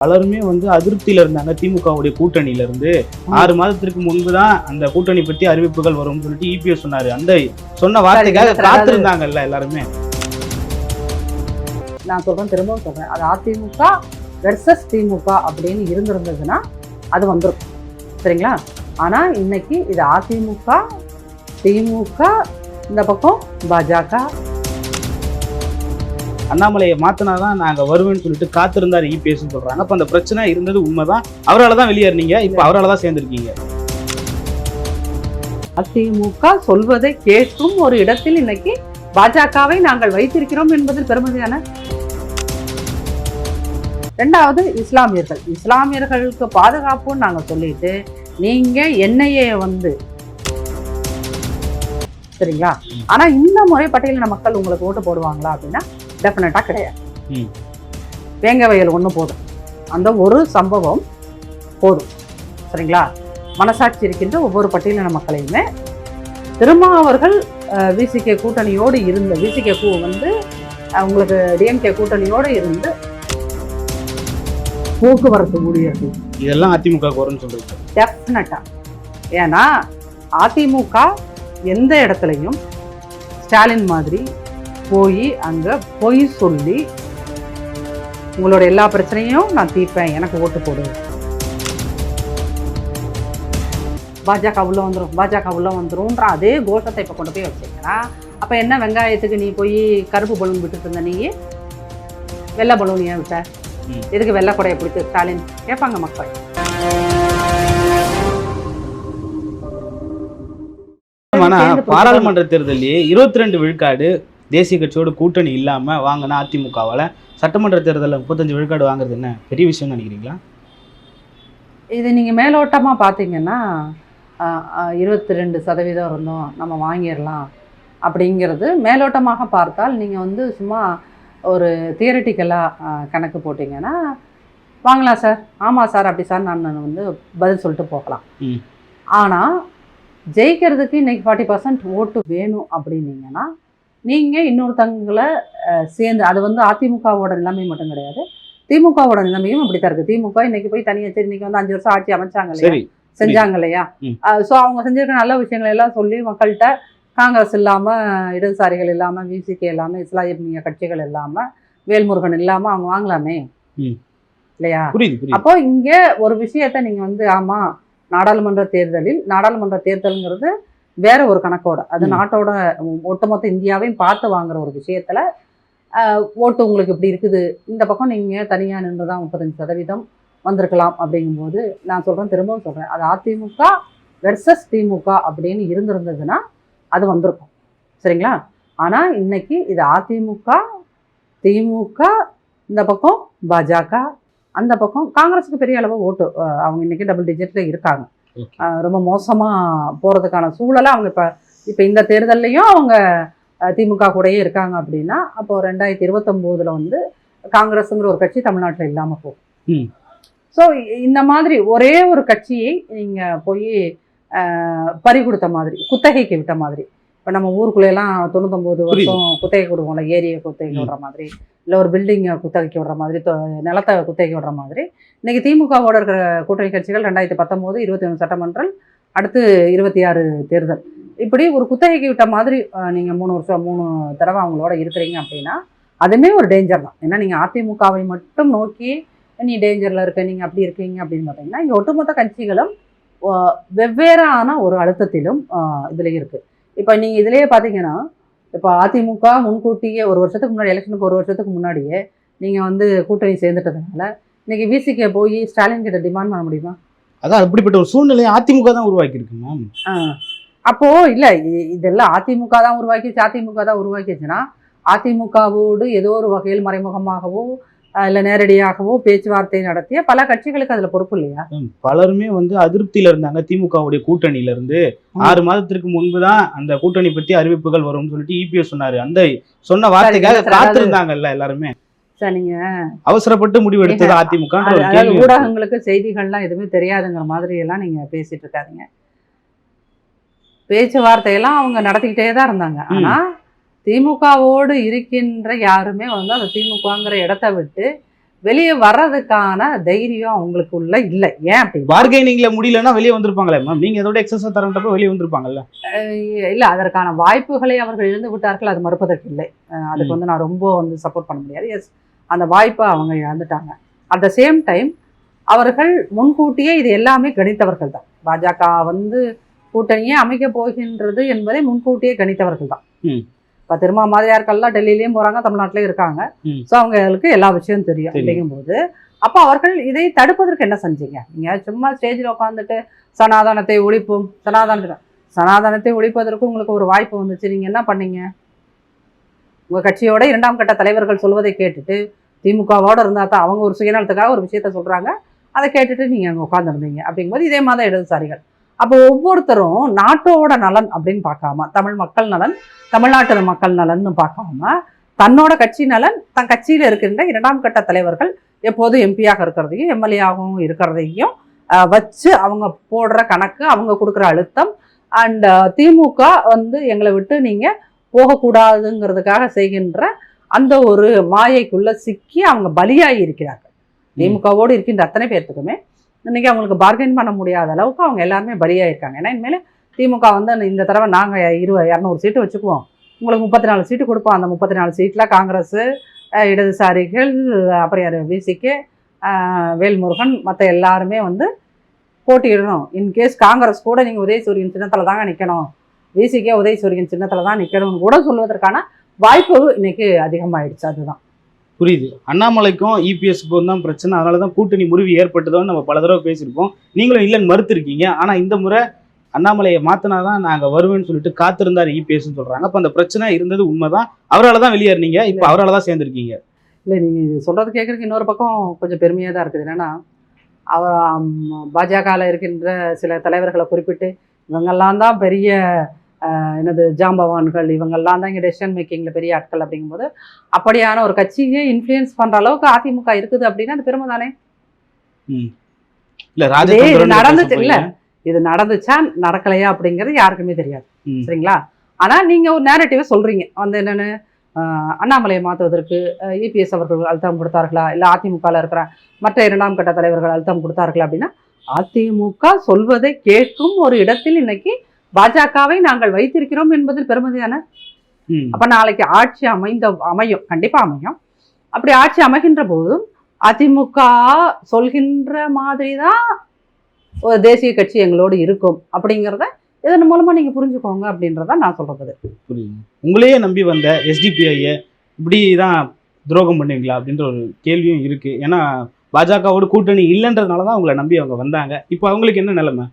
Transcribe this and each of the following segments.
பலருமே வந்து அதிருப்தியில இருந்தாங்க. திமுகவுடைய கூட்டணியில இருந்து ஆறு மாதத்திற்கு முன்பு தான் அந்த கூட்டணி பத்தி அறிவிப்புகள் வரும்னு சொல்லிட்டு இபிஎஸ் சொன்னாரு. அந்த சொன்ன வார்த்தைக்காக காத்திருந்தாங்கல்ல எல்லாருமே. நான் சொல்றேன் திரும்பவும் சொல்றேன். அது அதிமுக வெர்சஸ் திமுக அப்படின்னு இருந்திருந்ததுன்னா அது வந்துருக்கும் சரிங்களா? ஆனா இன்னைக்கு இது அதிமுக திமுக இந்த பக்கம் பாஜக அண்ணாமலையை மாத்தினாதான் நாங்க வருவேன்னு சொல்லிட்டு காத்திருந்தார் இபிஎஸ்ன்னு சொல்கிறாங்க அப்போ அந்த பிரச்சனை இருந்தது உண்மைதான். அவரால் தான் வெளியேறினீங்க. இப்ப அவரால தான் சேர்ந்துருக்கீங்க. அதிமுக சொல்வதை கேட்கும் ஒரு இடத்தில் இன்னைக்கு பாஜகவை நாங்கள் வைத்திருக்கிறோம் என்பதில் பெருமதியான ரெண்டாவது இஸ்லாமியர்கள். இஸ்லாமியர்களுக்கு பாதுகாப்புன்னு நாங்க சொல்லிட்டு நீங்க என்ஐஏ வந்து சரிங்களா? ஆனா இந்த முறை பட்டியலின மக்கள் உங்களுக்கு ஓட்டு போடுவாங்களா அப்படின்னா டெஃபினட்டா கிடையாது. ம். வேங்க வயல் ஒண்ணு போதும். அந்த ஒரு சம்பவம் போதும். சரிங்களா? மனசாட்சி இருக்கின்ற ஒவ்வொரு பட்டியலின மக்களையுமே திருமாவர்கள் விசிகே கூட்டணியோடு இருந்த விசிகே கூ வந்து உங்களுக்கு டிஎம்கே கூட்டணியோடு இருந்து போக்குவரத்து ஊழியர்கள். இதெல்லாம் அதிமுக வரும்னு சொல்றீங்க. டெஃபினட்டா. ஏன்னா அதிமுக எந்த இடத்துலையும் ஸ்டாலின் மாதிரி போய் அங்க பொய் சொல்லி உங்களோட எல்லா பிரச்சனையும் நான் தீர்ப்பேன். எனக்கு ஓட்டு போடு. பாஜக உள்ள வந்துரும். பாஜக உள்ள வந்துரும்ன்ற அதே கோஷத்தை இப்ப கொண்டு போய் வச்சீங்கன்னா அப்ப என்ன வெங்காயத்துக்கு நீ போய் கருப்பு பலூன் விட்டுட்டு இருந்த நீ? வெள்ளை பலூன் ஏன் விட்ட. எதுக்கு வெள்ளை கொடையை பிடிச்சி ஸ்டாலின்? கேட்பாங்க மக்கள். பாராளுமன்ற தேர்தலையே இருபத்தி ரெண்டு விழுக்காடு தேசிய கட்சியோட கூட்டணி இல்லாம வாங்கின அதிமுகவால சட்டமன்ற தேர்தலில் முப்பத்தஞ்சு விழுக்காடு வாங்குறது என்ன பெரிய விஷயம் நினைக்கிறீங்களா? இது நீங்கள் மேலோட்டமாக பார்த்தீங்கன்னா இருபத்தி ரெண்டு சதவீதம் இருந்தோம் நம்ம வாங்கிடலாம் அப்படிங்கிறது மேலோட்டமாக பார்த்தால் நீங்கள் வந்து சும்மா ஒரு தியரட்டிக்கலாக கணக்கு போட்டிங்கன்னா வாங்கலாம் சார். ஆமாம் சார் அப்படி சார் நான் வந்து பதில் சொல்லிட்டு போகலாம். ம். ஆனால் ஜெயிக்கிறதுக்கு இன்னைக்கு ஃபார்ட்டி பர்சன்ட் ஓட்டு வேணும் அப்படின்னீங்கன்னா நீங்கள் இன்னொருத்தங்களை சேர்ந்து அது வந்து அதிமுகவோட நிலைமை மட்டும் கிடையாது. திமுகவோட நிலைமையும் அப்படித்தான் இருக்கு. திமுக இன்னைக்கு போய் தனியாக சரி இன்னைக்கு வந்து அஞ்சு வருஷம் ஆட்சி அமைச்சாங்க இல்லையா? செஞ்சாங்க இல்லையா. ஸோ அவங்க செஞ்சிருக்க நல்ல விஷயங்கள் எல்லாம் சொல்லி மக்கள்கிட்ட காங்கிரஸ் இல்லாம இடதுசாரிகள் இல்லாம விசிகே இல்லாம இஸ்லாமிய கட்சிகள் இல்லாம வேல்முருகன் இல்லாம அவங்க வாங்கலாமே. இல்லையா? அப்போ இங்க ஒரு விஷயத்த நீங்க வந்து ஆமா நாடாளுமன்ற தேர்தலில் நாடாளுமன்ற தேர்தலுங்கிறது வேற ஒரு கணக்கோட. அது. நாட்டோட ஒட்டுமொத்த இந்தியாவையும் பார்த்து வாங்குற ஒரு விஷயத்துல ஓட்டு உங்களுக்கு இப்படி இருக்குது. இந்த பக்கம் நீங்க தனியா நின்று தான் முப்பத்தஞ்சு சதவீதம் வந்திருக்கலாம் அப்படிங்கும்போது நான் சொல்றேன் திரும்பவும் சொல்றேன். அது அதிமுக வெர்சஸ் திமுக அப்படின்னு இருந்திருந்ததுன்னா அது வந்திருக்கும். சரிங்களா? ஆனா இன்னைக்கு இது அதிமுக திமுக இந்த பக்கம் பாஜக அந்த பக்கம் காங்கிரஸுக்கு பெரிய அளவு ஓட்டு அவங்க இன்னைக்கு டபுள் டிஜிட்ல இருக்காங்க. ரொம்ப மோசமா போறதுக்கான சூழலை அவங்க இப்ப இப்ப இந்த தேர்தல்லையும் அவங்க திமுக கூடயே இருக்காங்க அப்படின்னா அப்போ ரெண்டாயிரத்தி இருபத்தொம்போதுல வந்து காங்கிரஸுங்கிற ஒரு கட்சி தமிழ்நாட்டில் இல்லாம போகும். ஸோ இந்த மாதிரி ஒரே ஒரு கட்சியை நீங்க போய் பறி கொடுத்த மாதிரி குத்தகைக்கு விட்ட மாதிரி இப்போ நம்ம ஊருக்குள்ள எல்லாம் தொண்ணூத்தொம்பது. வருஷம் குத்தகை கொடுவோம்ல ஏரியை குத்தகைக்கு. விடுற மாதிரி இல்லை ஒரு பில்டிங்கை குத்தகைக்கு விடுற மாதிரி நிலத்தை குத்தகைக்கு விடுற மாதிரி இன்னைக்கு திமுகவோட இருக்கிற கூட்டணி கட்சிகள் ரெண்டாயிரத்தி பத்தொம்போது இருபத்தி ஒன்று சட்டமன்றம் அடுத்து இருபத்தி ஆறு தேர்தல் இப்படி ஒரு குத்தகைக்கு விட்ட மாதிரி அஹ், நீங்க மூணு வருஷம் மூணு தடவை அவங்களோட இருக்கிறீங்க அப்படின்னா அதுவுமே ஒரு டேஞ்சர் தான் ஏன்னா நீங்க அதிமுகவை மட்டும் நோக்கி நீ டேஞ்சர்ல இருக்க நீங்க அப்படி இருக்கீங்க அப்படின்னு பார்த்தீங்கன்னா இங்க ஒட்டுமொத்த கட்சிகளும் வெவ்வேறான ஒரு அழுத்தத்திலும் இதுல இருக்கு இப்போ நீங்க இதுலயே பாத்தீங்கன்னா இப்போ அதிமுக முன்கூட்டியே ஒரு வருஷத்துக்கு முன்னாடி எலெக்ஷனுக்கு ஒரு வருஷத்துக்கு முன்னாடியே நீங்க வந்து கூட்டணி சேர்ந்துட்டதுனால இன்னைக்கு விசிகே போய் ஸ்டாலின் கிட்ட டிமாண்ட் பண்ண முடியுமா அதான் அப்படிப்பட்ட ஒரு சூழ்நிலையை அதிமுக தான் உருவாக்கி இருக்கு மேம் ஆ. அப்போ இல்ல இதெல்லாம் அதிமுக தான் உருவாக்கிச்சு அதிமுக தான் உருவாக்கிச்சுன்னா அதிமுகவோடு ஏதோ ஒரு வகையில் மறைமுகமாகவோ இல்ல நேரடியாகவோ பேச்சுவார்த்தை நடத்திய பல கட்சிகளுக்கு அதுல பொறுப்பு இல்லையா? பலருமே வந்து அதிருப்தியில இருந்தாங்க. திமுகவுடைய கூட்டணியில இருந்து ஆறு மாதத்திற்கு முன்பு தான் அந்த கூட்டணி பத்தி அறிவிப்புகள் வரும்னு சொல்லிட்டு இபிஎஸ் சொன்னாரு. அந்த சொன்ன வார்த்தைக்காக காத்திருந்தாங்கல்ல எல்லாருமே. அவசரப்பட்டு முடிவு எடுத்தது நீங்க- அதிமுக. ஊடகங்களுக்கு செய்திகள்லாம் எதுவுமே தெரியாதுங்கிற மாதிரி எல்லாம் நீங்க பேசிட்டு இருக்காதீங்க. பேச்சுவார்த்தையெல்லாம் அவங்க நடத்திக்கிட்டே தான் இருந்தாங்க. ஆனா திமுகவோடு இருக்கின்ற யாருமே வந்து அந்த திமுகங்கிற இடத்த விட்டு வெளியே வர்றதுக்கான தைரியம் அவங்களுக்குள்ள இல்லை. ஏன் அப்படின்னா பார்கெனிங்ல முடியலன்னா வெளியே வந்திருப்பாங்களே மேம் நீங்க இதோட எக்ஸஸா தரன்றப்ப வெளியே வந்திருப்பாங்கல்ல? இல்ல அதற்கான வாய்ப்புகளை அவர்கள் இழந்து விட்டார்கள் அது மறுப்பதற்கு இல்லை. அதுக்கு வந்து நான் ரொம்ப வந்து சப்போர்ட் பண்ண முடியாது. எஸ் அந்த வாய்ப்பை அவங்க இழந்துட்டாங்க. அட் த சேம் டைம் அவர்கள் முன்கூட்டியே இது எல்லாமே கணித்தவர்கள் தான். பாஜக வந்து கூட்டணியே அமைக்க போகின்றது என்பதை முன்கூட்டியே கணித்தவர்கள் தான். ம். இப்போ திருமா மாதிரியார்கள்லாம் டெல்லியிலயும் போறாங்க தமிழ்நாட்டிலயும் இருக்காங்க. ஸோ அவங்களுக்கு எல்லா விஷயம் தெரியும். அப்படிங்கும்போது. அப்போ அவர்கள் இதை தடுப்பதற்கு என்ன செஞ்சீங்க? நீங்க சும்மா ஸ்டேஜில் உட்காந்துட்டு சனாதனத்தை ஒழிப்போம் சனாதனத்தை சனாதனத்தை ஒழிப்பதற்கு உங்களுக்கு ஒரு வாய்ப்பு வந்துச்சு. நீங்க என்ன பண்ணீங்க? உங்க கட்சியோட இரண்டாம் கட்ட தலைவர்கள் சொல்வதை கேட்டுட்டு திமுகவோட இருந்தா தான் அவங்க ஒரு சுயநலத்துக்காக ஒரு விஷயத்த சொல்றாங்க. அதை கேட்டுட்டு நீங்க அங்க உட்காந்துருந்தீங்க அப்படிங்கும்போது இதே மாதிரி இடதுசாரிகள். அப்போ ஒவ்வொருத்தரும் நாட்டோட நலன் அப்படின்னு பார்க்காம தமிழ் மக்கள் நலன் தமிழ்நாட்டு மக்கள் நலன்னு பார்க்காம தன்னோட கட்சி நலன் தன் கட்சியில இருக்கின்ற இரண்டாம் கட்ட தலைவர்கள் எப்போதும் எம்பியாக இருக்கிறதையும் எம்எல்ஏவாகவும் இருக்கிறதையும் வச்சு அவங்க போடுற கணக்கு அவங்க கொடுக்குற அழுத்தம் அண்ட் திமுக வந்து எங்களை விட்டு நீங்க போகக்கூடாதுங்கிறதுக்காக செய்கின்ற அந்த ஒரு மாயைக்குள்ள சிக்கி அவங்க பலியாகி இருக்கிறார்கள். திமுகவோடு இருக்கின்ற அத்தனை பேர்த்துக்குமே. இன்றைக்கி அவங்களுக்கு பார்கெயின் பண்ண முடியாத அளவுக்கு அவங்க எல்லாருமே பலியாயிருக்காங்க. ஏன்னா இனிமேல் திமுக வந்து இந்த தடவை நாங்கள் இருபது இரநூறு சீட்டு வச்சுக்குவோம். உங்களுக்கு முப்பத்தி நாலு சீட்டு கொடுப்போம். அந்த முப்பத்தி நாலு சீட்டில் காங்கிரஸ் இடதுசாரிகள் அப்புறம் யார்? விசிக்கு வேல்முருகன் மற்ற எல்லாருமே வந்து போட்டியிடணும். இன்கேஸ் காங்கிரஸ் கூட நீங்கள் உதயசூரியன் சின்னத்தில் தாங்க நிற்கணும் விசிகே உதயசூரியன் சின்னத்தில் தான் நிற்கணும்னு கூட சொல்வதற்கான வாய்ப்பு இன்னைக்கு அதிகமாகிடுச்சு அதுதான். புரியுது. அண்ணாமலைக்கும் இபிஎஸ்க்கும் தான் பிரச்சனை. அதனால தான் கூட்டணி முறிவு ஏற்பட்டதோன்னு நம்ம பல தடவை பேசியிருப்போம் நீங்களும் இல்லைன்னு மறுத்திருக்கீங்க. ஆனா இந்த முறை அண்ணாமலையை மாத்தினாதான் நாங்க வருவேன்னு சொல்லிட்டு காத்திருந்தார் இபிஎஸ்ன்னு சொல்றாங்க. அப்ப அந்த பிரச்சனை இருந்தது உண்மைதான். அவரால தான் வெளியேறினீங்க. இப்ப அவரால தான் சேர்ந்திருக்கீங்க. இல்லை நீங்கள் இது சொல்கிறது கேட்குறதுக்கு இன்னொரு பக்கம் கொஞ்சம் பெருமையாக தான் இருக்குது. என்னென்னா அவர் பாஜகவில் இருக்கின்ற சில தலைவர்களை குறிப்பிட்டு இவங்கெல்லாம் தான் பெரிய என்னது ஜாம்பவான்கள் இவங்கெல்லாம் தான் இங்கே டெசிஷன் மேக்கிங்கில் பெரிய ஆட்கள் அப்படிங்கும்போது அப்படியான ஒரு கட்சியை இன்ஃப்ளூயன்ஸ் பண்ணுற அளவுக்கு அதிமுக இருக்குது அப்படின்னா அது பெருமை தானே? இது நடந்துச்சு. இல்ல. இது நடந்துச்சா நடக்கலையா அப்படிங்கிறது யாருக்குமே தெரியாது. சரிங்களா? ஆனா நீங்க ஒரு நேரட்டிவை சொல்றீங்க. வந்து என்னன்னு அண்ணாமலையை மாற்றுவதற்கு இபிஎஸ் அவர்கள் அழுத்தம் கொடுத்தார்களா? இல்ல அதிமுகவில் இருக்கிற மற்ற இரண்டாம் கட்ட தலைவர்கள் அழுத்தம் கொடுத்தார்களா அப்படின்னா அதிமுக சொல்வதை கேட்கும் ஒரு இடத்தில் இன்னைக்கு பாஜகவை நாங்கள் வைத்திருக்கிறோம் என்பதில் பெருமதியான ம். அப்ப நாளைக்கு ஆட்சி அமைந்த அமையும் கண்டிப்பா அமையும். அப்படி ஆட்சி அமைகின்ற போதும் அதிமுக சொல்கின்ற மாதிரி தான் ஒரு தேசிய கட்சி எங்களோடு இருக்கும் அப்படிங்கிறத இதன் மூலமா நீங்க புரிஞ்சுக்கோங்க அப்படின்றத நான் சொல்றது. புரியுது. உங்களையே நம்பி வந்த எஸ்டிபிஐய இப்படி தான் துரோகம் பண்ணுவீங்களா அப்படின்ற ஒரு கேள்வியும் இருக்கு. ஏன்னா பாஜகவோட கூட்டணி இல்லைன்றதுனால தான் உங்களை நம்பி அவங்க வந்தாங்க. இப்போ அவங்களுக்கு என்ன நிலைமை?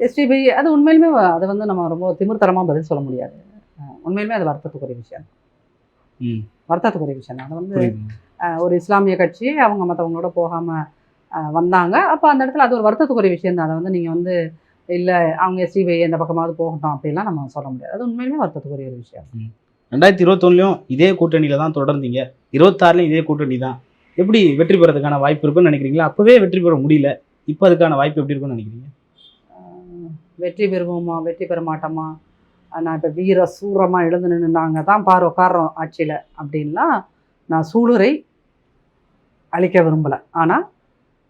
எஸ்டிபி அது உண்மையிலுமே அதை வந்து நம்ம ரொம்ப திமிர்த்தரமா பதில் சொல்ல முடியாது. உண்மையிலுமே அது வருத்தத்துக்குரிய விஷயம். ம். வருத்தத்துக்குரிய விஷயம். அது வந்து ஒரு இஸ்லாமிய கட்சி அவங்க மற்றவங்களோட போகாமல் வந்தாங்க. அப்போ அந்த இடத்துல அது ஒரு வருத்தத்துக்குரிய விஷயம் தான். அதை வந்து நீங்கள் வந்து இல்லை அவங்க எஸ்டிபி எந்த பக்கமாவது போகட்டும் அப்படிலாம் நம்ம சொல்ல முடியாது. அது உண்மையிலுமே வருத்தத்துக்குரிய ஒரு விஷயம். ரெண்டாயிரத்தி இருபத்தொன்னுலையும் இதே கூட்டணியில தான் தொடர்ந்தீங்க. இருபத்தாறுலையும் இதே கூட்டணி தான். எப்படி வெற்றி பெறதுக்கான வாய்ப்பு இருக்குன்னு நினைக்கிறீங்களா? அப்பவே வெற்றி பெற முடியல. இப்போ அதுக்கான வாய்ப்பு எப்படி இருக்கும்னு நினைக்கிறீங்க? வெற்றி பெறுவோமா? வெற்றி பெற மாட்டோமா? நான் இப்போ வீர சூரமாக எழுந்து நின்று நாங்கள் தான் பார் உட்காரோம் ஆட்சியில் அப்படின்லாம் நான் சூளுரை அளிக்க விரும்பலை. ஆனால்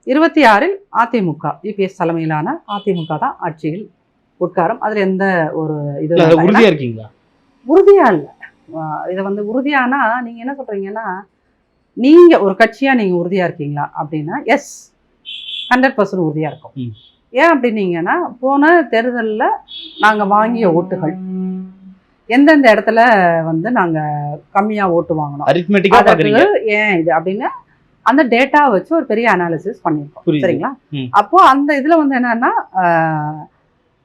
இருபத்தி ஆறில் அதிமுக இபிஎஸ் தலைமையிலான அதிமுக தான் ஆட்சியில் உட்காரும். அதில் எந்த ஒரு இது இல்ல, அதுல இல்லை. உறுதியா இருக்கீங்களா? உறுதியா இல்ல. இதை வந்து உறுதியானா நீங்க என்ன சொல்றீங்கன்னா நீங்க ஒரு கட்சியா நீங்க உறுதியா இருக்கீங்களா அப்படின்னா எஸ் ஹண்ட்ரட் பர்சன்ட் உறுதியா இருக்கும். ஏன் அப்படின்னீங்கன்னா போன தேர்தல்ல நாங்க வாங்கிய ஓட்டுகள். எந்தெந்த இடத்துல வந்து நாங்க கம்மியா ஓட்டு வாங்கினோம். அதற்கு ஏன் இது அப்படின்னு அந்த டேட்டா வச்சு ஒரு பெரிய அனாலிசிஸ் பண்ணியிருக்கோம். சரிங்களா. அப்போ அந்த இதுல வந்து என்னன்னா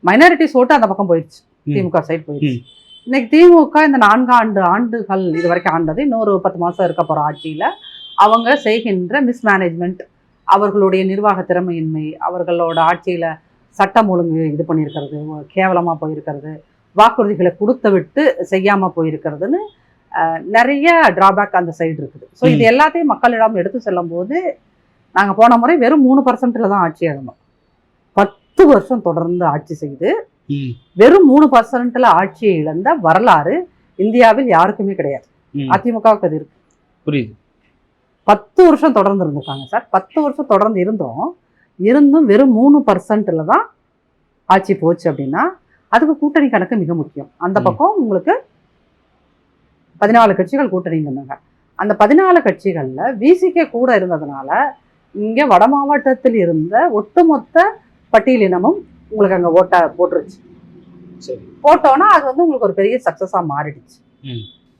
மைனாரிட்டிஸ் ஓட்டு அந்த பக்கம் போயிடுச்சு. திமுக சைடு போயிடுச்சு இன்னைக்கு திமுக இந்த நான்கு ஆண்டு ஆண்டுகள் இது வரைக்கும் ஆண்டது இன்னொரு பத்து மாசம் இருக்க போற ஆட்சியில அவங்க செய்கின்ற மிஸ்மேனேஜ்மெண்ட் அவர்களுடைய நிர்வாக திறமையின்மை அவர்களோட ஆட்சியில சட்டம் ஒழுங்கு இது பண்ணியிருக்கிறது கேவலமா போயிருக்கிறது வாக்குறுதிகளை கொடுத்து விட்டு செய்யாம போயிருக்கிறதுன்னு நிறைய டிராபேக் அந்த சைடு இருக்குது ஸோ இது. எல்லாத்தையும் மக்களிடம் எடுத்து செல்லும் போது நாங்க போன முறை வெறும் மூணு பர்சன்ட்ல தான் ஆட்சி இழந்தோம் பத்து வருஷம் தொடர்ந்து ஆட்சி செய்து. வெறும் மூணு பர்சன்ட்ல ஆட்சியை இழந்த வரலாறு இந்தியாவில் யாருக்குமே கிடையாது. அதிமுகவுக்கு அது இருக்கு புரியுது பத்து வருஷம் தொடர்ந்து இருந்திருக்காங்க சார். பத்து வருஷம் தொடர்ந்து இருந்தோம் இருந்தும் வெறும் மூணு பர்சன்ட்ல தான் ஆட்சி போச்சு அப்படின்னா அதுக்கு கூட்டணி கணக்கு மிக முக்கியம். அந்த. பக்கம் உங்களுக்கு பதினாலு கட்சிகள் கூட்டணி இருந்தாங்க. அந்த பதினாலு கட்சிகள்ல விசிகே கூட இருந்ததுனால இங்க வட மாவட்டத்தில் இருந்த ஒட்டுமொத்த பட்டியலினமும் உங்களுக்கு அங்க ஓட்ட போட்டுருச்சு. சரி. போட்டோன்னா அது வந்து உங்களுக்கு ஒரு பெரிய சக்சஸா மாறிடுச்சு.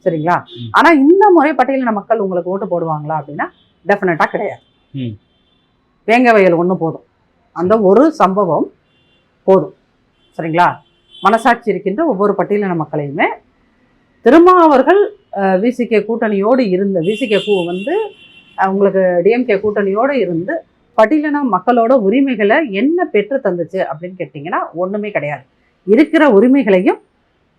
சரிங்களா. ஆனா இந்த முறை பட்டியலின மக்கள் உங்களுக்கு ஓட்டு போடுவாங்களா அப்படின்னா டெஃபினட்டா கிடையாது. வேங்க வயல் ஒண்ணு போதும். அந்த ஒரு சம்பவம் போதும். சரிங்களா? மனசாட்சி இருக்கின்ற ஒவ்வொரு பட்டியலின மக்களையுமே திருமாவர்கள் விசிகே கூட்டணியோடு இருந்த விசிகே கூ வந்து உங்களுக்கு டிஎம்கே கூட்டணியோடு இருந்து பட்டியலின மக்களோட உரிமைகளை என்ன பெற்று தந்துச்சு அப்படின்னு கேட்டிங்கன்னா ஒண்ணுமே கிடையாது. இருக்கிற உரிமைகளையும்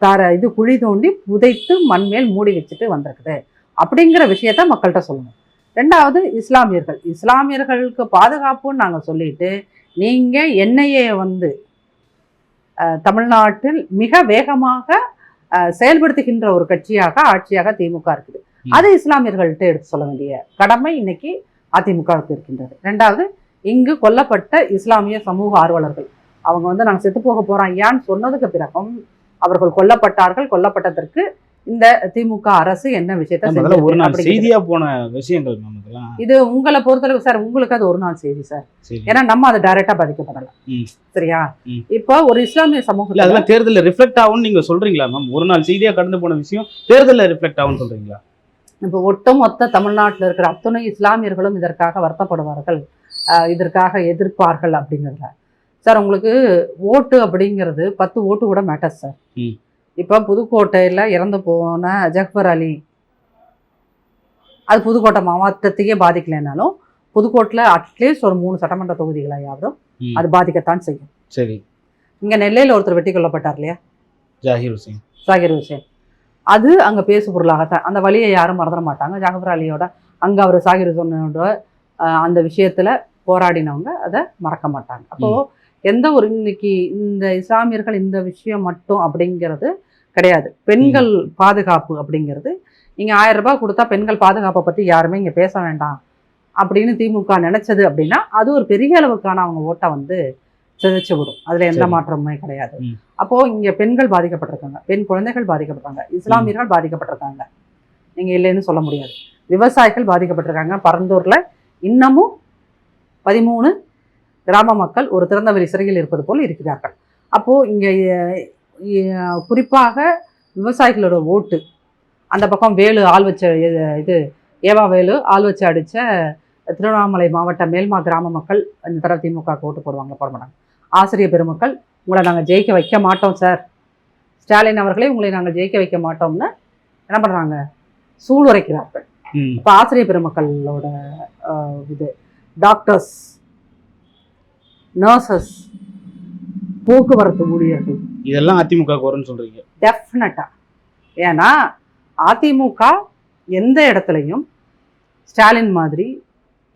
தர இது குழி தோண்டி புதைத்து மண்மேல் மூடி வச்சுட்டு வந்திருக்குது. அப்படிங்கிற விஷயத்த மக்கள்கிட்ட சொல்லணும். ரெண்டாவது இஸ்லாமியர்கள். இஸ்லாமியர்களுக்கு பாதுகாப்புன்னு நாங்கள் சொல்லிட்டு நீங்கள் என்ஐஏ வந்து தமிழ்நாட்டில் மிக வேகமாக செயல்படுத்துகின்ற ஒரு கட்சியாக ஆட்சியாக திமுக இருக்குது. அது இஸ்லாமியர்கள்ட்ட எடுத்து சொல்ல வேண்டிய கடமை இன்னைக்கு அதிமுகவுக்கு இருக்கின்றது. ரெண்டாவது இங்கு கொல்லப்பட்ட இஸ்லாமிய சமூக ஆர்வலர்கள். அவங்க வந்து நாங்கள் செத்து போக போறோம் ஏன்னு சொன்னதுக்கு பிறகும் அவர்கள் கொல்லப்பட்டார்கள் கொல்லப்பட்டதற்கு இந்த திமுக அரசு என்ன விஷயத்த ஒரு நாள். செய்தியா போன விஷயங்கள் இது உங்களை பொறுத்தளவுக்கு சார் உங்களுக்கு அது ஒரு நாள் செய்தி சார். ஏன்னா நம்ம அதை டைரக்டா பாதிக்கப்படலாம். சரியா. இப்போ ஒரு இஸ்லாமிய சமூகத்துல அதெல்லாம் தேர்தல்ல ரிஃப்ளெக்ட் ஆகும்னு நீங்க சொல்றீங்களா மேம்? ஒரு நாள் செய்தியா கடந்து போன விஷயம் தேர்தல்ல ரிஃப்ளெக்ட் ஆகும்னு சொல்றீங்களா? இப்போ ஒட்டுமொத்த தமிழ்நாட்டில் இருக்கிற அத்துணை இஸ்லாமியர்களும் இதற்காக வருத்தப்படுவார்கள் இதற்காக எதிர்ப்பார்கள் அப்படிங்கிறத. சார் உங்களுக்கு ஓட்டு அப்படிங்கிறது பத்து ஓட்டு கூட மேட்டர் சார். இப்போ புதுக்கோட்டையில் இறந்து போன ஜக்பர் அலி அது புதுக்கோட்டை மாவட்டத்தையே பாதிக்கலைனாலும் புதுக்கோட்டில் அட்லீஸ்ட் ஒரு மூணு சட்டமன்ற தொகுதிகளையாவது. அது பாதிக்கத்தான் செய்யும். சரி. இங்கே நெல்லையில் ஒருத்தர் வெட்டி கொல்லப்பட்டார் இல்லையா? ஜாகிர் ஹுசேன். ஜாகிர் ஹுசேன். அது அங்கே பேசு பொருளாகத்தான். அந்த வழியை யாரும் மறந்துட மாட்டாங்க. ஜாகபர் அலியோட அங்கே அவர் ஜாகிர் ஹுசேனோட அந்த விஷயத்தில் போராடினவங்க அதை மறக்க மாட்டாங்க. அப்போது எந்த ஒரு இன்னைக்கு இந்த இஸ்லாமியர்கள் இந்த விஷயம் மட்டும் அப்படிங்கிறது கிடையாது. பெண்கள் பாதுகாப்பு அப்படிங்கிறது. நீங்கள் ஆயிரம் ரூபாய் கொடுத்தா பெண்கள் பாதுகாப்பை பற்றி யாருமே இங்கே பேச வேண்டாம் அப்படின்னு திமுக நினைச்சது அப்படின்னா அது ஒரு பெரிய அளவுக்கான அவங்க ஓட்டை வந்து சிதைச்சு விடும். அதில் எந்த. மாற்றமுமே கிடையாது. ம். அப்போ இங்க பெண்கள் பாதிக்கப்பட்டிருக்காங்க. பெண் குழந்தைகள் பாதிக்கப்பட்டிருக்காங்க. இஸ்லாமியர்கள் பாதிக்கப்பட்டிருக்காங்க. நீங்க இல்லைன்னு சொல்ல முடியாது. விவசாயிகள் பாதிக்கப்பட்டிருக்காங்க. பரந்தூர்ல இன்னமும் பதிமூணு கிராம மக்கள் ஒரு திறந்தவெளி சிறையில் இருப்பது போல் இருக்கிறார்கள். அப்போ இங்க குறிப்பாக விவசாயிகளோட ஓட்டு அந்த பக்கம் வேலு ஆள் வச்ச இது- ஏவா வேலு ஆள் வச்சு அடிச்ச திருவண்ணாமலை மாவட்ட மேல்மா கிராம மக்கள் இந்த தடவை திமுக ஓட்டு போடுவாங்க போட மாட்டாங்க. ஆசிரியர் பெருமக்கள் உங்களை நாங்கள் ஜெயிக்க வைக்க மாட்டோம் சார். ஸ்டாலின் அவர்களே உங்களை நாங்கள் ஜெயிக்க வைக்க மாட்டோம்னு என்ன பண்ணுறாங்க சூளுரைக்கிறார்கள். இப்போ ஆசிரியர் பெருமக்களோட இது டாக்டர்ஸ் நர்சஸ் போக்குவரத்து ஊழியர்கள். இதெல்லாம் அதிமுக வரும்னு சொல்றீங்க. டெஃபினட்டாக ஏன்னா அதிமுக எந்த இடத்துலையும் ஸ்டாலின் மாதிரி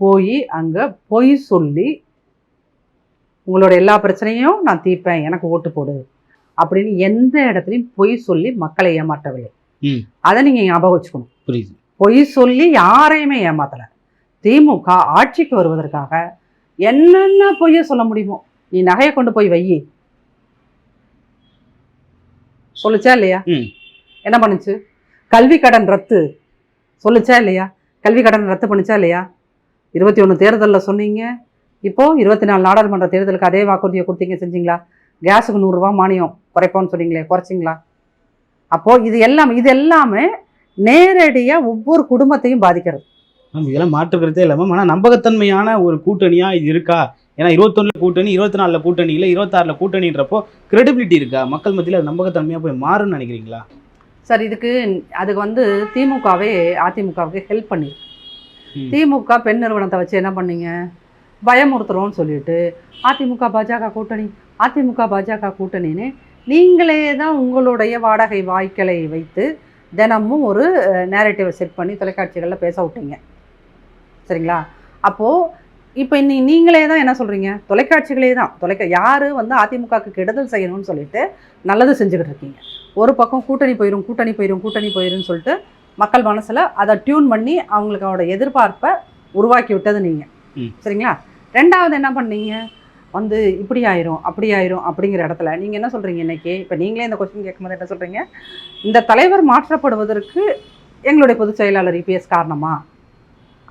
போய் அங்கே பொய் சொல்லி உங்களோட எல்லா பிரச்சனையும் நான் தீர்ப்பேன் எனக்கு ஓட்டு போடு அப்படின்னு எந்த இடத்துலையும் பொய் சொல்லி மக்களை ஏமாற்றவில்லை. அதை நீங்கள் ஞாபகம் வச்சுக்கணும். புரியுது. பொய் சொல்லி யாரையுமே ஏமாத்தலை. திமுக ஆட்சிக்கு வருவதற்காக என்னென்ன பொய்ய சொல்ல முடியுமோ நீ நகையை கொண்டு போய் வை சொல்லுச்சா இல்லையா. என்ன பண்ணுச்சு? கல்வி கடன் ரத்து. சொல்லுச்சா இல்லையா? கல்வி கடன் ரத்து பண்ணுச்சா இல்லையா? இருபத்தி ஒன்று தேர்தலில் சொன்னீங்க. இப்போ இருபத்தி நாலு நாடாளுமன்ற தேர்தலுக்கு அதே வாக்குறுதியை கொடுத்தீங்க செஞ்சீங்களா? கேஸுக்கு நூறுரூவா மானியம் குறைப்போம்னு சொன்னீங்களே குறைச்சிங்களா? அப்போ இது எல்லாமே இது எல்லாமே நேரடியாக ஒவ்வொரு குடும்பத்தையும் பாதிக்கிறது. மேம் இதெல்லாம் மாற்றுக்கிறதே இல்லை மேம் ஆனால் நம்பகத்தன்மையான ஒரு கூட்டணியா இது இருக்கா? ஏன்னா இருபத்தொன்னுல கூட்டணி இருபத்தி நாலுல கூட்டணி இல்லை இருபத்தாறுல கூட்டணின்றப்போ கிரெடிபிலிட்டி இருக்கா? மக்கள் மத்தியில் அது நம்பகத்தன்மையா போய் மாறும்னு நினைக்கிறீங்களா? சார் இதுக்கு அதுக்கு வந்து திமுகவே அதிமுகவுக்கு ஹெல்ப் பண்ணிருக்கு. ம். திமுக பெண் நிறுவனத்தை வச்சு என்ன பண்ணீங்க? பயமுறுத்துறோம்னு சொல்லிட்டு அதிமுக பாஜக கூட்டணி அதிமுக பாஜக கூட்டணின்னு நீங்களே தான் உங்களுடைய வாடகை வாய்க்களை வைத்து தினமும் ஒரு நேரேட்டிவை செட் பண்ணி தொலைக்காட்சிகளில் பேச விட்டீங்க. சரிங்களா? அப்போது இப்போ இன்னி நீங்களே தான் என்ன சொல்கிறீங்க தொலைக்காட்சிகளே தான். தொலைக்கா யார் வந்து அதிமுகவுக்கு கெடுதல் செய்யணும்னு சொல்லிட்டு நல்லது செஞ்சுக்கிட்டு இருக்கீங்க. ஒரு பக்கம் கூட்டணி போயிடும் கூட்டணி போயிடும் கூட்டணி போயிடும்னு சொல்லிட்டு மக்கள் மனசுல அதை டியூன் பண்ணி அவங்களுக்கு அவரோட எதிர்பார்ப்பை உருவாக்கி விட்டது நீங்க. ம். சரிங்களா? ரெண்டாவது என்ன பண்ணீங்க? வந்து இப்படி ஆயிரும் அப்படி ஆயிரும் அப்படிங்கிற இடத்துல நீங்க என்ன சொல்றீங்க இன்னைக்கு? இப்போ நீங்களே இந்த கொஸ்டின் கேட்கும்போது என்ன சொல்றீங்க? இந்த தலைவர் மாற்றப்படுவதற்கு எங்களுடைய பொதுச் செயலாளர் இபிஎஸ் காரணமா?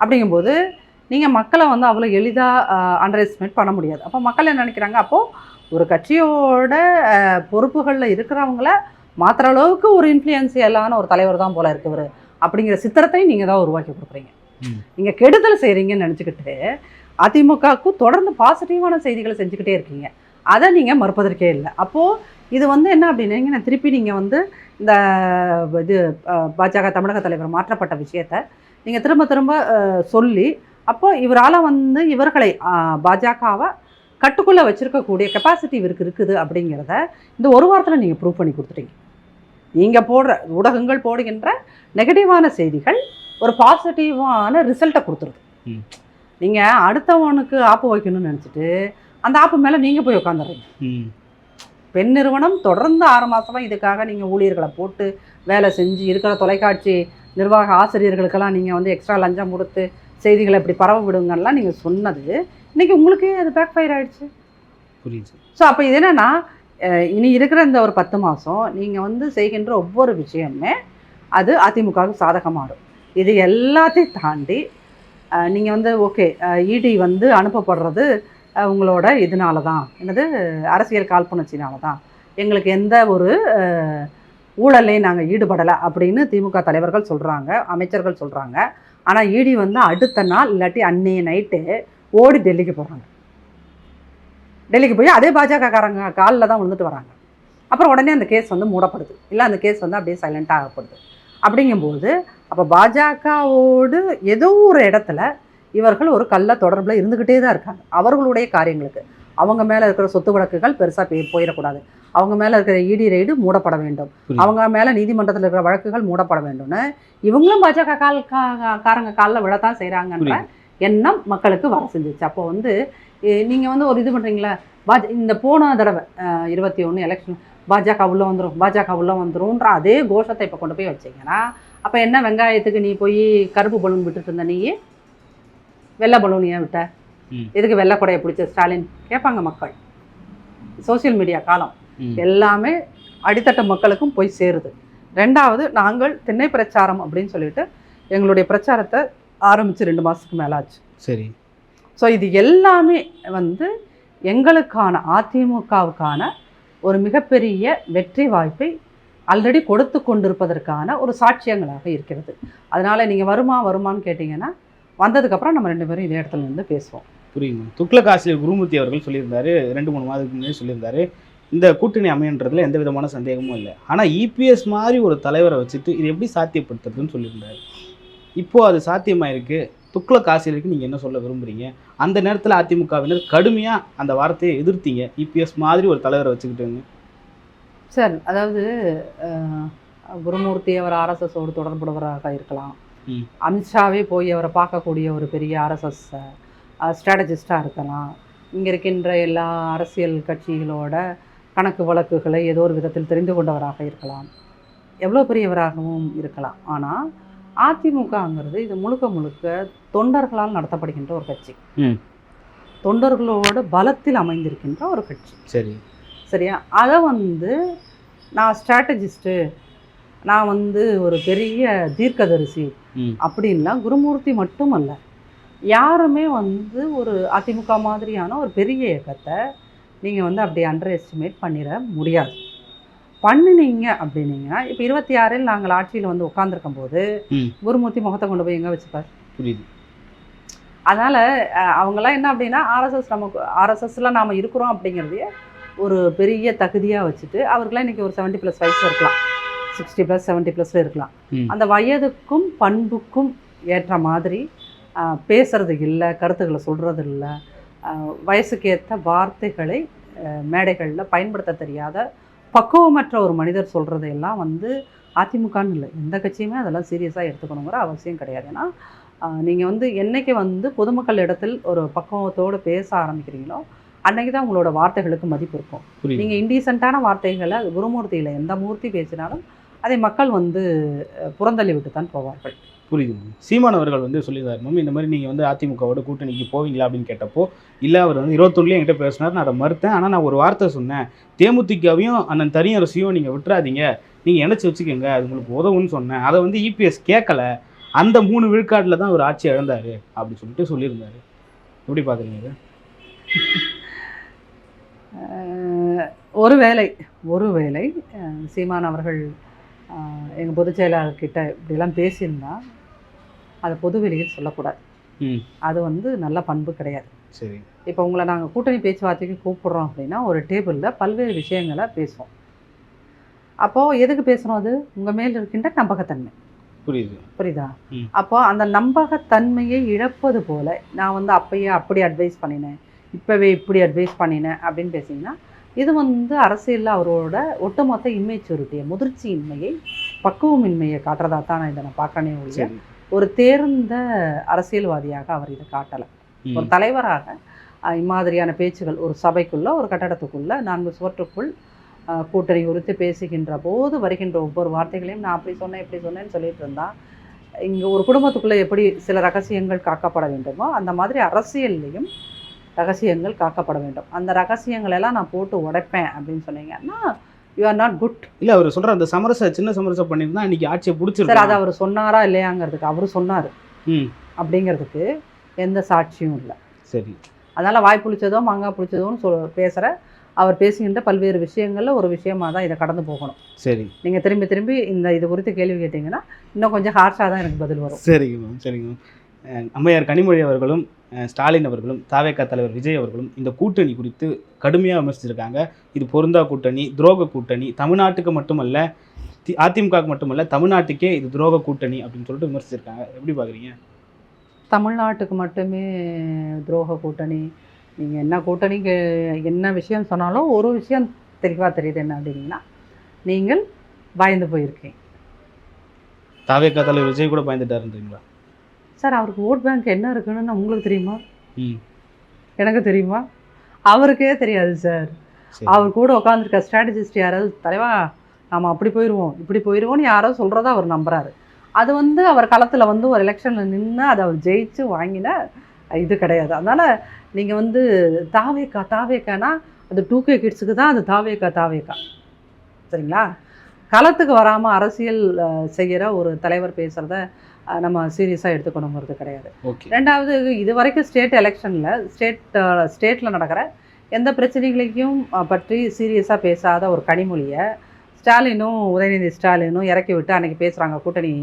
அப்படிங்கும்போது நீங்கள் மக்களை வந்து அவ்வளோ எளிதாக அண்டர் எஸ்டிமேட் பண்ண முடியாது. அப்போ மக்கள் என்ன நினைக்கிறாங்க? அப்போது ஒரு கட்சியோட பொறுப்புகளில் இருக்கிறவங்கள மாற்றுற அளவுக்கு ஒரு இன்ஃப்ளூயன்சியலான ஒரு தலைவர் தான் போல இருக்கவர் அப்படிங்கிற சித்திரத்தை நீங்கள் தான் உருவாக்கி கொடுக்குறீங்க. நீங்கள் கெடுதல் செய்கிறீங்கன்னு நினச்சிக்கிட்டு அதிமுகவுக்கு தொடர்ந்து பாசிட்டிவான செய்திகளை செஞ்சுக்கிட்டே இருக்கீங்க. அதை நீங்கள் மறுப்பதற்கே இல்லை. அப்போது இது வந்து என்ன அப்படின்னா திருப்பி நீங்கள் வந்து இந்த இது பாஜக தமிழக தலைவர் மாற்றப்பட்ட விஷயத்த நீங்கள் திரும்ப திரும்ப சொல்லி அப்போ இவரால் வந்து இவர்களை பாஜகவை கட்டுக்குள்ளே வச்சிருக்கக்கூடிய கெப்பாசிட்டி இவருக்கு இருக்குது அப்படிங்கிறத இந்த ஒரு வாரத்தில் நீங்கள் ப்ரூவ் பண்ணி கொடுத்துட்டீங்க. நீங்கள் போடுற ஊடகங்கள் போடுகின்ற நெகட்டிவான செய்திகள் ஒரு பாசிட்டிவான ரிசல்ட்டை கொடுத்துருது. நீங்கள் அடுத்தவனுக்கு ஆப்பு வைக்கணும்னு நினச்சிட்டு அந்த ஆப்பு மேலே நீங்கள் போய் உட்காந்துடுறீங்க பெண் நிறுவனம் தொடர்ந்து ஆறு மாசமா இதுக்காக நீங்கள் ஊழியர்களை போட்டு வேலை செஞ்சு இருக்கிற தொலைக்காட்சி நிர்வாக ஆசிரியர்களுக்கெல்லாம் நீங்கள் வந்து எக்ஸ்ட்ரா லஞ்சம் கொடுத்து செய்திகளை இப்படி பரவ விடுங்கலாம் நீங்கள் சொன்னது. இன்னைக்கு உங்களுக்கே அது பேக் ஃபயர் ஆயிடுச்சு. புரியுது. ஸோ அப்போ இது என்னன்னா இனி இருக்கிற இந்த ஒரு பத்து மாதம் நீங்கள் வந்து செய்கின்ற ஒவ்வொரு விஷயமே அது அதிமுகவுக்கு சாதகமாகும் இது எல்லாத்தையும் தாண்டி நீங்கள் வந்து ஓகே இடி வந்து அனுப்பப்படுறது உங்களோட இதனால தான் என்னது அரசியல் காழ்ப்புணர்ச்சினால தான் எங்களுக்கு எந்த ஒரு ஊழல்லையும் நாங்கள் ஈடுபடலை அப்படின்னு திமுக தலைவர்கள் சொல்கிறாங்க அமைச்சர்கள் சொல்கிறாங்க ஆனால் இடி வந்து அடுத்த நாள் இல்லாட்டி அன்னைய நைட்டு ஓடி டெல்லிக்கு போகிறாங்க டெல்லிக்கு போய் அதே பாஜகக்காரங்க காலில் தான் விழுந்துட்டு வராங்க. அப்புறம் உடனே அந்த கேஸ் வந்து மூடப்படுது. இல்லை அந்த கேஸ் வந்து அப்படியே சைலண்ட்டாக ஆகப்படுது. அப்படிங்கும்போது அப்போ பாஜகவோடு ஏதோ ஒரு இடத்துல இவர்கள் ஒரு கள்ள தொடர்பில் இருந்துக்கிட்டே தான் இருக்காங்க. அவர்களுடைய காரியங்களுக்கு. அவங்க மேலே இருக்கிற சொத்து வழக்குகள் பெருசாக போயிடக்கூடாது அவங்க மேலே இருக்கிற இடி ரெய்டு மூடப்பட வேண்டும். அவங்க மேலே நீதிமன்றத்தில் இருக்கிற வழக்குகள் மூடப்பட வேண்டும்னு இவங்களும் பாஜக கால் காரங்க காலில் விழத்தான் செய்கிறாங்கன்ற. எண்ணம் மக்களுக்கு வர செஞ்சிச்சு அப்போ வந்து எ- நீங்க வந்து ஒரு இது பண்றீங்களா பாஜ இந்த போன தடவை இருபத்தி ஒன்று எலெக்ஷன் பாஜக உள்ள வந்துரும் பாஜக உள்ள வந்துரும்ன்ற அதே கோஷத்தை இப்போ கொண்டு போய் வச்சீங்கன்னா அப்போ என்ன வெங்காயத்துக்கு நீ போய் கருப்பு பலூன் விட்டுட்டு இருந்த நீ வெள்ளை பலூன் ஏன் விட்ட. எதுக்கு வெள்ளை கொடையை பிடிச்ச ஸ்டாலின்? கேட்பாங்க மக்கள். சோஷியல் மீடியா காலம். எல்லாமே அடித்தட்டு மக்களுக்கும் போய் சேருது. ரெண்டாவது நாங்கள் திண்ணை பிரச்சாரம் அப்படின்னு சொல்லிட்டு எங்களுடைய பிரச்சாரத்தை ஆரம்பித்து ரெண்டு மாதத்துக்கு மேலே ஆச்சு சரி. ஸோ இது எல்லாமே வந்து எங்களுக்கான அதிமுகவுக்கான ஒரு மிகப்பெரிய வெற்றி வாய்ப்பை ஆல்ரெடி கொடுத்து கொண்டிருப்பதற்கான ஒரு சாட்சியங்களாக இருக்கிறது. அதனால நீங்கள் வருமா வருமான்னு கேட்டிங்கன்னா வந்ததுக்கப்புறம் நம்ம ரெண்டு பேரும் இதே இடத்துல இருந்து பேசுவோம். புரியுது துக்ளக் ஆசிரியர் குருமூர்த்தி அவர்கள் சொல்லியிருந்தாரு ரெண்டு மூணு மாதத்துக்கு முன்னாடி சொல்லியிருந்தாரு இந்த கூட்டணி அமையன்றதுல எந்த விதமான சந்தேகமும் இல்லை. ஆனால் இபிஎஸ் மாதிரி ஒரு தலைவரை வச்சுட்டு இது எப்படி சாத்தியப்படுத்துறதுன்னு சொல்லியிருந்தாரு. இப்போ அது சாத்தியமாயிருக்கு. துக்ளக் ஆசிரியருக்கு நீங்கள் என்ன சொல்ல விரும்புறீங்க? அந்த நேரத்தில் அதிமுகவினர் கடுமையாக அந்த வார்த்தையை எதிர்த்தீங்க. இபிஎஸ் மாதிரி ஒரு தலைவரை வச்சுக்கிட்டுன்னு சார் அதாவது குருமூர்த்தி அவர் ஆர்எஸ்எஸோடு தொடர்புடையவராக இருக்கலாம். அமித்ஷாவே போய் அவரை பார்க்கக்கூடிய ஒரு பெரிய ஆர்எஸ்எஸ் ஸ்ட்ராட்டஜிஸ்டாக இருக்கலாம். இங்கே இருக்கின்ற எல்லா அரசியல் கட்சிகளோட கணக்கு வழக்குகளை ஏதோ ஒரு விதத்தில் தெரிந்து கொண்டவராக இருக்கலாம். எவ்வளோ பெரியவராகவும் இருக்கலாம். ஆனால் அதிமுகங்கிறது இது முழுக்க முழுக்க தொண்டர்களால் நடத்தப்படுகின்ற ஒரு கட்சி. தொண்டர்களோட பலத்தில் அமைந்திருக்கின்ற ஒரு கட்சி. சரி. சரியா? அதை வந்து நான் ஸ்ட்ராட்டஜிஸ்ட்டு நான் வந்து ஒரு பெரிய தீர்க்கதரிசி. அப்படின்லாம் குருமூர்த்தி மட்டும் அல்ல யாருமே வந்து ஒரு அதிமுக மாதிரியான ஒரு பெரிய இயக்கத்தை நீங்கள் வந்து அப்படி அண்டர் எஸ்டிமேட் பண்ணிட முடியாது. பண்ணினீங்க அப்படின்னீங்கன்னா இப்போ இருபத்தி ஆறில் நாங்கள் ஆட்சியில் வந்து உட்காந்துருக்கும் போது. குருமூர்த்தி முகத்தை கொண்டு போய் எங்கே வச்சுப்பார்? புரியுது. அதனால் அவங்கெல்லாம் என்ன அப்படின்னா ஆர்எஸ்எஸ் நமக்கு ஆர்எஸ்எஸ்ல நாம் இருக்கிறோம் அப்படிங்கிறதையே ஒரு பெரிய தகுதியாக வச்சுட்டு அவருக்கெல்லாம் இன்றைக்கி ஒரு செவன்ட்டி ப்ளஸ் வயசு இருக்கலாம். சிக்ஸ்டி ப்ளஸ் செவன்ட்டி ப்ளஸில் இருக்கலாம். அந்த வயதுக்கும் பண்புக்கும் ஏற்ற மாதிரி பேசுறது இல்லை கருத்துக்களை சொல்கிறது இல்லை. வயசுக்கு ஏற்ற வார்த்தைகளை மேடைகளில் பயன்படுத்த தெரியாத பக்குவமற்ற ஒரு மனிதர் சொல்கிறதையெல்லாம் வந்து அதிமுகன்னு இல்லை. எந்த கட்சியுமே அதெல்லாம் சீரியஸாக எடுத்துக்கணுங்கிற அவசியம் கிடையாது. ஏன்னா நீங்கள் வந்து என்னைக்கு வந்து பொதுமக்கள் இடத்தில் ஒரு பக்குவத்தோடு பேச ஆரம்பிக்கிறீங்களோ அன்னைக்கு தான் உங்களோட வார்த்தைகளுக்கு மதிப்பு இருக்கும். நீங்கள் இன்டீசெண்டான வார்த்தைகளை குருமூர்த்தியில் எந்த மூர்த்தி பேசினாலும் அதை மக்கள் வந்து புறந்தள்ளி விட்டு தான் போவார்கள். புரியுது. சீமான் அவர்கள் வந்து சொல்லியிருந்தாரு மேம் இந்த மாதிரி நீங்கள் வந்து அதிமுகவோட கூட்டணிக்கு போவீங்களா? அப்படின்னு கேட்டப்போ இல்லை அவர் வந்து இருபத்தொன்னுலேயே என்கிட்ட பேசினார். நான் அதை மறுத்தேன். ஆனால் நான் ஒரு வார்த்தை சொன்னேன். தேமுதிகவையும் அண்ணன் தனியரசையும் நீங்கள் விட்டுறாதீங்க. நீங்கள் இணைச்சி வச்சுக்கோங்க. அது உங்களுக்கு உதவுன்னு சொன்னேன். அதை வந்து இபிஎஸ் கேட்கல அந்த மூணு விழுக்காட்டில் தான் அவர் ஆட்சி இழந்தார். அப்படி சொல்லிட்டு சொல்லியிருந்தார். எப்படி பார்க்குறீங்க இது? ஒரு ஒருவேளை ஒருவேளை அஹ், சீமான் அவர்கள் எங்கள் பொதுச் செயலாளர்கிட்ட இப்படிலாம் பேசியிருந்தான் அதை பொதுவெளியில் சொல்லக்கூடாது. ம். அது வந்து நல்ல பண்பு கிடையாது. சரி. இப்போ உங்களை நாங்கள் கூட்டணி பேச்சுவார்த்தைக்கு கூப்பிடுறோம் அப்படின்னா ஒரு டேபிளில் பல்வேறு விஷயங்களை பேசுவோம். அப்போது எதுக்கு பேசுகிறோம் அது? உங்கள் மேல் இருக்கின்ற நம்பகத்தன்மை. புரியுது. புரியுதா. அப்போ அந்த நம்பகத்தன்மையை இழப்பது போல நான் வந்து அப்பயே அப்படி அட்வைஸ் பண்ணினேன் இப்போவே இப்படி அட்வைஸ் பண்ணினேன் அப்படின்னு பேசிங்கன்னா இது வந்து அரசியலில் அவரோட ஒட்டுமொத்த இம்மெச்சூரிட்டியை முதிர்ச்சியின்மையை பக்குவமின்மையை காட்டுறதா தான் நான் இதை நான் பார்க்கறேனே ஒழிய ஒரு தேர்ந்த அரசியல்வாதியாக அவர் இதை காட்டலை. ஒரு தலைவராக இம்மாதிரியான பேச்சுகள் ஒரு சபைக்குள்ள ஒரு கட்டடத்துக்குள்ள நான்கு சுவற்றுக்குள் கூட்டணி குறித்து பேசுகின்ற போது வருகின்ற ஒவ்வொரு வார்த்தைகளையும் நான் அப்படி சொன்னேன் இப்படி சொன்னேன்னு சொல்லிட்டு இருந்தா இங்கே ஒரு குடும்பத்துக்குள்ளே எப்படி சில ரகசியங்கள் காக்கப்பட வேண்டுமோ அந்த மாதிரி அரசியல்லையும் ரகசியங்கள் காக்கப்பட வேண்டும் அந்த ரகசியங்கள் எல்லாம் நான் போட்டு உடைப்பேன் அப்படின்னு சொன்னீங்கன்னா யூ ஆர் நாட் குட் இல்லை அவர் சொல்கிற அந்த சமரச சின்ன சமரசம் பண்ணியிருந்தா இன்னைக்கு ஆட்சியை சார் அதை அவர் சொன்னாரா இல்லையாங்கிறதுக்கு அவர் சொன்னார். ம். அப்படிங்கிறதுக்கு எந்த சாட்சியும் இல்லை. சரி. அதனால் வாய் புளிச்சதோ மாங்காய் புளிச்சதோன்னு சொல் பேசுகிற அவர் பேசுகின்ற பல்வேறு விஷயங்களில் ஒரு விஷயமா தான் இதை கடந்து போகணும். சரி. நீங்கள் திரும்பி திரும்பி இந்த இது குறித்து கேள்வி கேட்டிங்கன்னா இன்னும் கொஞ்சம் ஹார்ஷாக தான் எனக்கு பதில் வரும். சரிங்க மேம் சரிங்க மேம். அம்மையார் கனிமொழி அவர்களும் ஸ்டாலின் அவர்களும் தாவேக்கா தலைவர் விஜய் அவர்களும் இந்த கூட்டணி குறித்து கடுமையாக விமர்சிச்சிருக்காங்க. இது பொருந்தா கூட்டணி துரோக கூட்டணி தமிழ்நாட்டுக்கு மட்டுமல்ல தி- அதிமுகவுக்கு மட்டுமல்ல தமிழ்நாட்டுக்கே இது துரோக கூட்டணி அப்படின்னு சொல்லிட்டு விமர்சிச்சிருக்காங்க. எப்படி பார்க்குறீங்க தமிழ்நாட்டுக்கு மட்டுமே துரோக கூட்டணி. நீங்கள் என்ன கூட்டணிக்கு என்ன விஷயம் சொன்னாலும் ஒரு விஷயம் தெளிவாக தெரியுது என்ன அப்படின்னா நீங்கள் பயந்து போயிருக்கீங்க. தாவேக்கா தலைவர் விஜய் கூட பயந்துட்டாருன்றீங்களா? சார் அவருக்கு ஓட் பேங்க் என்ன இருக்குன்னு உங்களுக்கு தெரியுமா? எனக்கு தெரியுமா? அவருக்கே தெரியாது சார். அவர் கூட உட்காந்துருக்க ஸ்ட்ராட்டஜிஸ்ட் யாராவது தலைவா நாம அப்படி போயிடுவோம் இப்படி போயிடுவோம்னு யாரோ சொல்கிறத அவர் நம்புறாரு. அது வந்து அவர் களத்தில் வந்து ஒரு எலெக்ஷனில் நின்று அதை அவர் ஜெயிச்சு வாங்கின இது கிடையாது. அதனால் நீங்கள் வந்து தாவேக்கா தாவேக்கானா அது டூ கே கிட்ஸுக்கு தான் அது தாவேக்கா தாவேக்கா. சரிங்களா? களத்துக்கு வராமல் அரசியல் செய்கிற ஒரு தலைவர் பேசுகிறத நம்ம சீரியஸாக எடுத்துக்கணுங்கிறது கிடையாது. ரெண்டாவது இது வரைக்கும் ஸ்டேட் எலெக்ஷனில் ஸ்டேட் ஸ்டேட்டில் நடக்கிற எந்த பிரச்சனைகளையும் பற்றி சீரியஸாக பேசாத ஒரு கனிமொழியை ஸ்டாலினும் உதயநிதி ஸ்டாலினும் இறக்கி விட்டு அன்றைக்கி பேசுகிறாங்க கூட்டணி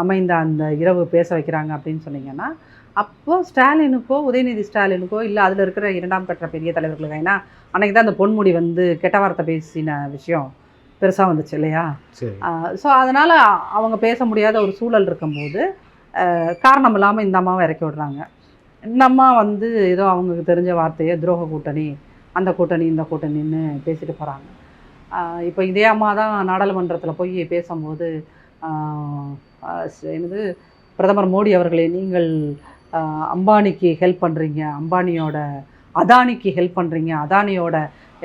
அமைந்த அந்த இரவு பேச வைக்கிறாங்க அப்படின்னு சொன்னீங்கன்னா அப்போ ஸ்டாலினுக்கோ உதயநிதி ஸ்டாலினுக்கோ இல்லை அதில் இருக்கிற இரண்டாம் கட்ட பெரிய தலைவர்களுக்கு ஏன்னா அன்றைக்கி தான் அந்த பொன்முடி வந்து கெட்ட வார்த்தை பேசின விஷயம். பெருசாக வந்துச்சு இல்லையா? ஸோ அதனால் அவங்க பேச முடியாத ஒரு சூழல் இருக்கும்போது காரணம் இல்லாமல் இந்த அம்மாவை இறக்கி விடுறாங்க. இந்த அம்மா வந்து ஏதோ அவங்களுக்கு தெரிஞ்ச வார்த்தையை துரோக கூட்டணி அந்த கூட்டணி இந்த கூட்டணின்னு பேசிட்டு போகிறாங்க இப்போ இதே அம்மா தான் நாடாளுமன்றத்தில் போய் பேசும்போது என்னது பிரதமர் மோடி அவர்களே நீங்கள் அம்பானிக்கு ஹெல்ப் பண்ணுறீங்க அம்பானியோட அதானிக்கு ஹெல்ப் பண்ணுறீங்க அதானியோட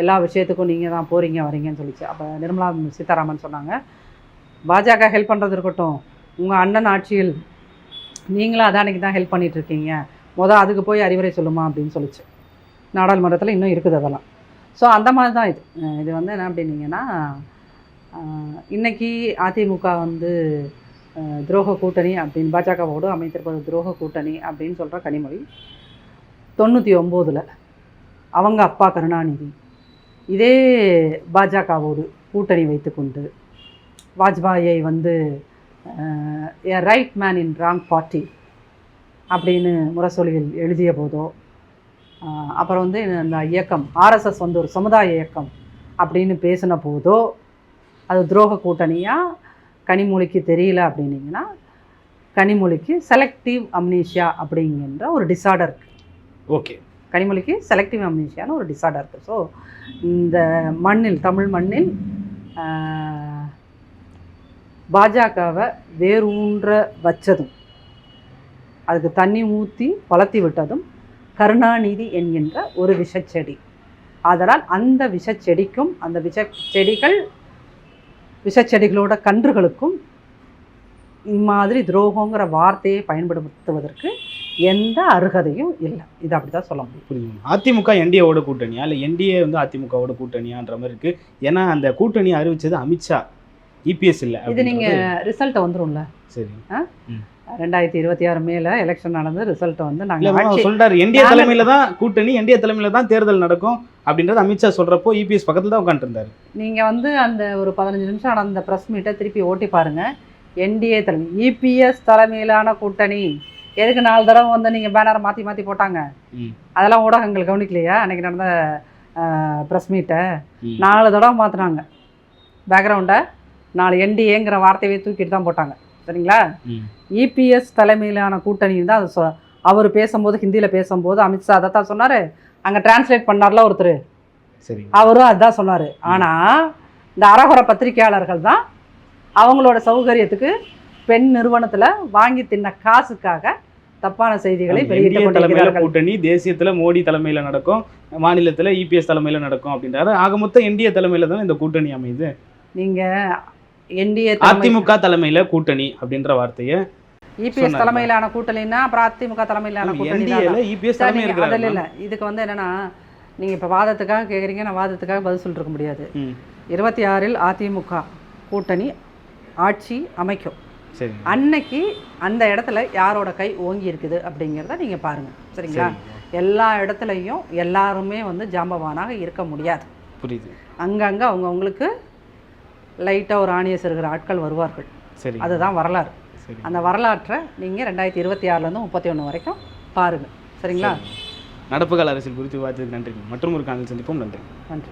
எல்லா விஷயத்துக்கும் நீங்கள் தான் போகிறீங்க வரீங்கன்னு சொல்லிச்சு. அப்போ நிர்மலா சீதாராமன் சொன்னாங்க. பாஜக ஹெல்ப் பண்ணுறது இருக்கட்டும். உங்கள் அண்ணன் ஆட்சியில் நீங்களும் அதானிக்கு தான் ஹெல்ப் பண்ணிகிட்ருக்கீங்க இருக்கீங்க. மொதல் அதுக்கு போய் அறிவுரை சொல்லுமா அப்படின்னு சொல்லிச்சு. நாடாளுமன்றத்தில் இன்னும் இருக்குது அதெல்லாம். ஸோ அந்த மாதிரி தான் இது. இது வந்து என்ன அப்படின்னீங்கன்னா இன்றைக்கி இன்னைக்கு அதிமுக வந்து துரோக கூட்டணி அப்படின்னு பாஜகவோடு அமைத்திருப்பது துரோக கூட்டணி அப்படின்னு சொல்கிற கனிமொழி தொண்ணூற்றி ஒம்போதில் அவங்க அப்பா கருணாநிதி. இதே பாஜகவோடு கூட்டணி வைத்துக்கொண்டு வாஜ்பாயை வந்து a right man in wrong party அப்படின்னு முரசொலியில் எழுதிய போதோ அப்புறம் வந்து இந்த இயக்கம் ஆர்எஸ்எஸ் வந்து ஒரு சமுதாய இயக்கம் அப்படின்னு பேசின போதோ அது துரோக கூட்டணியாக கனிமொழிக்கு தெரியல அப்படின்னீங்கன்னா கனிமொழிக்கு செலக்டிவ் அம்னீஷியா அப்படிங்கிற ஒரு டிசார்டர் ஓகே. கனிமொழிக்கு செலக்டிவ் அம்னீஷியான ஒரு டிசார்டர் இருக்குது ஸோ இந்த மண்ணில் தமிழ் மண்ணில் பாஜகவை வேரூன்ற வச்சதும் அதுக்கு தண்ணி ஊற்றி வளர்த்தி விட்டதும் கருணாநிதி என்கின்ற ஒரு விஷச்செடி. ஆதலால் அந்த விஷச்செடிக்கும் அந்த விஷ செடிகள் விஷச்செடிகளோட கன்றுகளுக்கும் இம்மாதிரி துரோகங்கிற வார்த்தையை பயன்படுத்துவதற்கு எந்த அருகதையும் இல்லை. இது அப்படி தான் சொல்ல முடியும். புரியுது அதிமுக என்டிஏவோட கூட்டணியா? இல்லை என்டிஏ வந்து அதிமுகவோட கூட்டணியான்ற மாதிரி இருக்கு. ஏன்னா அந்த கூட்டணி அறிவிச்சது அமித்ஷா. இபிஎஸ் இல்லை இது நீங்கள் அப்படின்றது- ரிசல்ட் வந்துரும்ல? சரி. ரெண்டாயிரத்தி இருபத்தி ஆறு மேல எலெக்ஷன் நடந்து ரிசல்ட் வந்து நாங்கள் சொல்றாரு. என்டிஏ நாங்க- தலைமையில தான் கூட்டணி என்டிஏ தலைமையில தான் தேர்தல் நடக்கும் அப்படின்றது அமித்ஷா சொல்றப்போ இபிஎஸ் பக்கத்துல தான் உட்காந்துட்டு இருந்தாரு நீங்கள் வந்து அந்த ஒரு பதினஞ்சு நிமிஷம் நடந்த ப்ரெஸ் மீட்டை திருப்பி ஓட்டி பாருங்க. என்டிஏ தலைமை இபிஎஸ் தலைமையிலான கூட்டணி. எதுக்கு நாலு தடவை வந்து நீங்கள் பேனரை மாற்றி மாற்றி போட்டாங்க. அதெல்லாம் ஊடகங்கள் கவனிக்கலையா? அன்னைக்கு நடந்த ப்ரெஸ் மீட்டை. நாலு தடவை மாற்றினாங்க பேக்ரவுண்டை நாலு என்டிஏங்கிற வார்த்தையை தூக்கிட்டு தான் போட்டாங்க. சரிங்களா. இபிஎஸ் தலைமையிலான கூட்டணி தான் அது அவர் பேசும்போது ஹிந்தியில் பேசும்போது அமித்ஷா அதை தான் சொன்னார். அங்கே டிரான்ஸ்லேட் பண்ணார்ல ஒருத்தர். சரி. அவரும் அதுதான் சொன்னார். ஆனால் இந்த அரகுர பத்திரிகையாளர்கள் தான் அவங்களோட சௌகரியத்துக்கு பெண் நிறுவனத்தில் வாங்கி தின்ன காசுக்காக தப்பான செய்திகளை வெளியிட்டு கொண்டிருக்கிறார்கள். கூட்டணி தேசியத்துல மோடி தலைமையில நடக்கும் மாநிலத்துல இபிஎஸ் தலைமையில நடக்கும் அப்படின்றாரு ஆக மொத்தம் என்டிஏ தலைமையில தான் இந்த கூட்டணி அமையுது? நீங்கள் என்டிஏ அதிமுக தலைமையில கூட்டணி அப்படின்ற வார்த்தையை இபிஎஸ். தலைமையிலான கூட்டணினா அப்புறம் அதிமுக தலைமையிலான கூட்டணி அதில் இல்லை. இதுக்கு வந்து என்னன்னா நீங்கள் இப்போ வாதத்துக்காக கேட்குறீங்க நான் வாதத்துக்காக பதில் சொல்லிட்டு இருக்க முடியாது. இருபத்தி ஆறில் அதிமுக கூட்டணி ஆட்சி அமைக்கும். சரி அன்னைக்கு அந்த இடத்துல யாரோட கை ஓங்கி இருக்குது அப்படிங்கிறத நீங்கள் பாருங்கள் சரிங்களா? சரி எல்லா இடத்துலையும் எல்லாருமே வந்து ஜாம்பவானாக இருக்க முடியாது. புரியுது. அங்கங்கே அவங்கவுங்களுக்கு லைட்டாக ஒரு ஆணியஸ் இருக்கிற ஆட்கள் வருவார்கள். சரி அதுதான் வரலாறு. சரி அந்த வரலாற்றை நீங்கள் ரெண்டாயிரத்தி இருபத்தி ஆறுலேருந்து முப்பத்தி ஒன்று வரைக்கும் பாருங்கள் சரிங்களா? நடப்பு கால அரசியல் குறித்து விவாதத்துக்கு நன்றி மற்றும் ஒரு காணல் சந்திப்போம். நன்றி. நன்றி.